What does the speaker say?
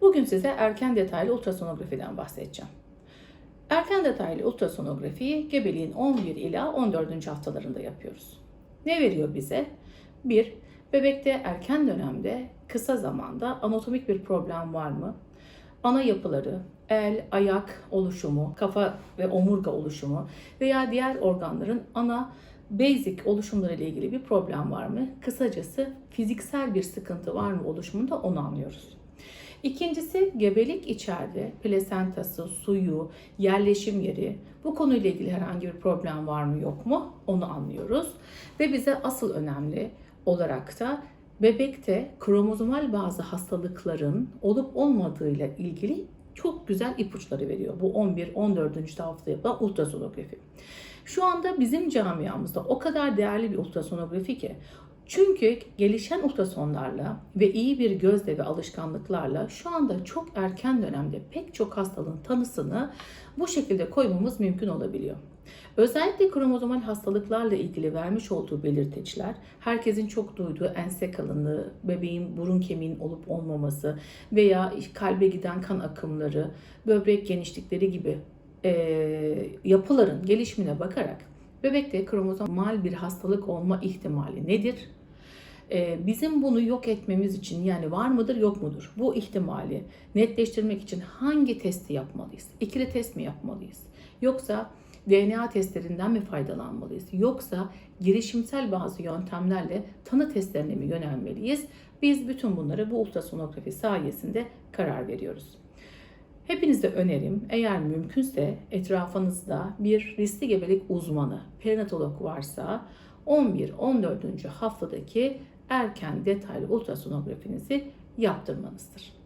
Bugün size erken detaylı ultrasonografiden bahsedeceğim. Erken detaylı ultrasonografiyi gebeliğin 11 ila 14. haftalarında yapıyoruz. Ne veriyor bize? 1. Bebekte erken dönemde kısa zamanda anatomik bir problem var mı? Ana yapıları, el, ayak oluşumu, kafa ve omurga oluşumu veya diğer organların ana basic oluşumları ile ilgili bir problem var mı? Kısacası fiziksel bir sıkıntı var mı oluşumunda onu anlıyoruz. İkincisi gebelik içeride plasentası, suyu, yerleşim yeri bu konuyla ilgili herhangi bir problem var mı yok mu onu anlıyoruz. Ve bize asıl önemli olarak da bebekte kromozomal bazı hastalıkların olup olmadığıyla ilgili çok güzel ipuçları veriyor. Bu 11-14. hafta yapılan ultrasonografi. Şu anda bizim camiamızda o kadar değerli bir ultrasonografi ki çünkü gelişen ultrasonlarla ve iyi bir gözle ve alışkanlıklarla şu anda çok erken dönemde pek çok hastalığın tanısını bu şekilde koymamız mümkün olabiliyor. Özellikle kromozomal hastalıklarla ilgili vermiş olduğu belirteçler, herkesin çok duyduğu ense kalınlığı, bebeğin burun kemiğinin olup olmaması veya kalbe giden kan akımları, böbrek genişlikleri gibi e, yapıların gelişimine bakarak bebekte kromozomal bir hastalık olma ihtimali nedir? Ee, bizim bunu yok etmemiz için yani var mıdır yok mudur? Bu ihtimali netleştirmek için hangi testi yapmalıyız? İkili test mi yapmalıyız? Yoksa DNA testlerinden mi faydalanmalıyız? Yoksa girişimsel bazı yöntemlerle tanı testlerine mi yönelmeliyiz? Biz bütün bunları bu ultrasonografi sayesinde karar veriyoruz. Hepinize önerim eğer mümkünse etrafınızda bir riskli gebelik uzmanı, perinatolog varsa 11-14. haftadaki erken detaylı ultrasonografinizi yaptırmanızdır.